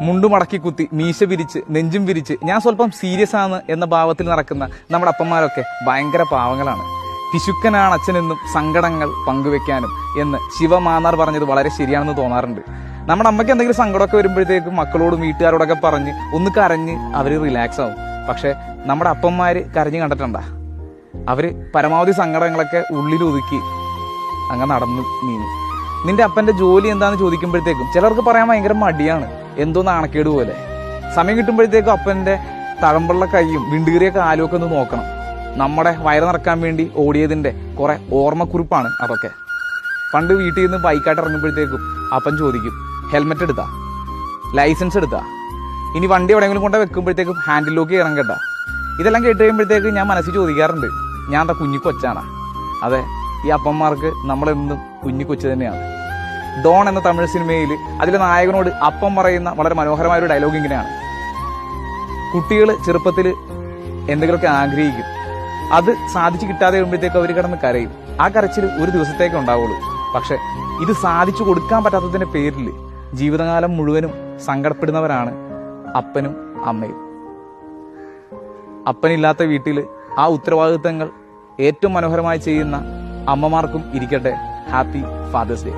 മുണ്ടു മടക്കി കുത്തി മീശ വിരിച്ച് നെഞ്ചും വിരിച്ച്. ഞാൻ സ്വല്പം സീരിയസ് ആണ് എന്ന ഭാവത്തിൽ നടക്കുന്ന നമ്മുടെ അപ്പന്മാരൊക്കെ ഭയങ്കര പാവങ്ങളാണ്. പിശുക്കനാണ് അച്ഛനെന്നും സങ്കടങ്ങൾ പങ്കുവെക്കാനും എന്ന് ശിവമാന്നാർ പറഞ്ഞത് വളരെ ശരിയാണെന്ന് തോന്നാറുണ്ട്. നമ്മുടെ അമ്മയ്ക്ക് എന്തെങ്കിലും സങ്കടമൊക്കെ വരുമ്പോഴത്തേക്കും മക്കളോടും വീട്ടുകാരോടൊക്കെ പറഞ്ഞ് ഒന്ന് കരഞ്ഞ് അവർ റിലാക്സ് ആവും. പക്ഷെ നമ്മുടെ അപ്പന്മാര് കരഞ്ഞ് കണ്ടിട്ടുണ്ട? അവർ പരമാവധി സങ്കടങ്ങളൊക്കെ ഉള്ളിൽ ഒതുക്കി അങ്ങ് നടന്നു നീങ്ങും. നിന്റെ അപ്പന്റെ ജോലി എന്താന്ന് ചോദിക്കുമ്പോഴത്തേക്കും ചിലർക്ക് പറയാൻ ഭയങ്കര മടിയാണ്. എന്തോ നാണക്കേട് പോലെ. സമയം കിട്ടുമ്പോഴത്തേക്കും അപ്പന്റെ തഴമ്പുള്ള കൈയും വിണ്ടുകീറിയ കാലും ഒക്കെ ഒന്ന് നോക്കണം. നമ്മുടെ വയറ് നിറക്കാൻ വേണ്ടി ഓടിയതിന്റെ കുറെ ഓർമ്മക്കുറിപ്പാണ് അതൊക്കെ. പണ്ട് വീട്ടിൽ നിന്ന് ബൈക്കായിട്ട് ഇറങ്ങുമ്പോഴത്തേക്കും അപ്പൻ ചോദിക്കും ഹെൽമെറ്റ് എടുത്താ? ലൈസൻസ് എടുത്താ? ഇനി വണ്ടി എവിടെയെങ്കിലും കൊണ്ട് വെക്കുമ്പോഴത്തേക്കും ഹാൻഡിൽ ലോക്ക് ചെയ്യണം ഇതെല്ലാം കേട്ട് കഴിയുമ്പോഴത്തേക്ക് ഞാൻ മനസ്സിൽ ചോദിക്കാറുണ്ട് ഞാൻ എന്താ കുഞ്ഞി കൊച്ചാണ് അതെ ഈ അപ്പന്മാർക്ക് നമ്മളെന്നും കുഞ്ഞു കൊച്ചു തന്നെയാണ്. ഡോൺ എന്ന തമിഴ് സിനിമയിൽ അതിലെ നായകനോട് അപ്പം പറയുന്ന വളരെ മനോഹരമായ ഒരു ഡയലോഗ് ഇങ്ങനെയാണ്. കുട്ടികൾ ചെറുപ്പത്തിൽ എന്തെങ്കിലുമൊക്കെ ആഗ്രഹിക്കും. അത് സാധിച്ചു കിട്ടാതെ വരുമ്പോഴത്തേക്ക് അവർ കിടന്ന് കരയും. ആ കരച്ചിൽ ഒരു ദിവസത്തേക്ക് ഉണ്ടാവുള്ളൂ. പക്ഷെ ഇത് സാധിച്ചു കൊടുക്കാൻ പറ്റാത്തതിന്റെ പേരിൽ ജീവിതകാലം മുഴുവനും സങ്കടപ്പെടുന്നവരാണ് അപ്പനും അമ്മയും. അപ്പനില്ലാത്ത വീട്ടിൽ ആ ഉത്തരവാദിത്തങ്ങൾ ഏറ്റവും മനോഹരമായി ചെയ്യുന്ന അമ്മമാർക്കും ഇരിക്കട്ടെ. Happy fathers day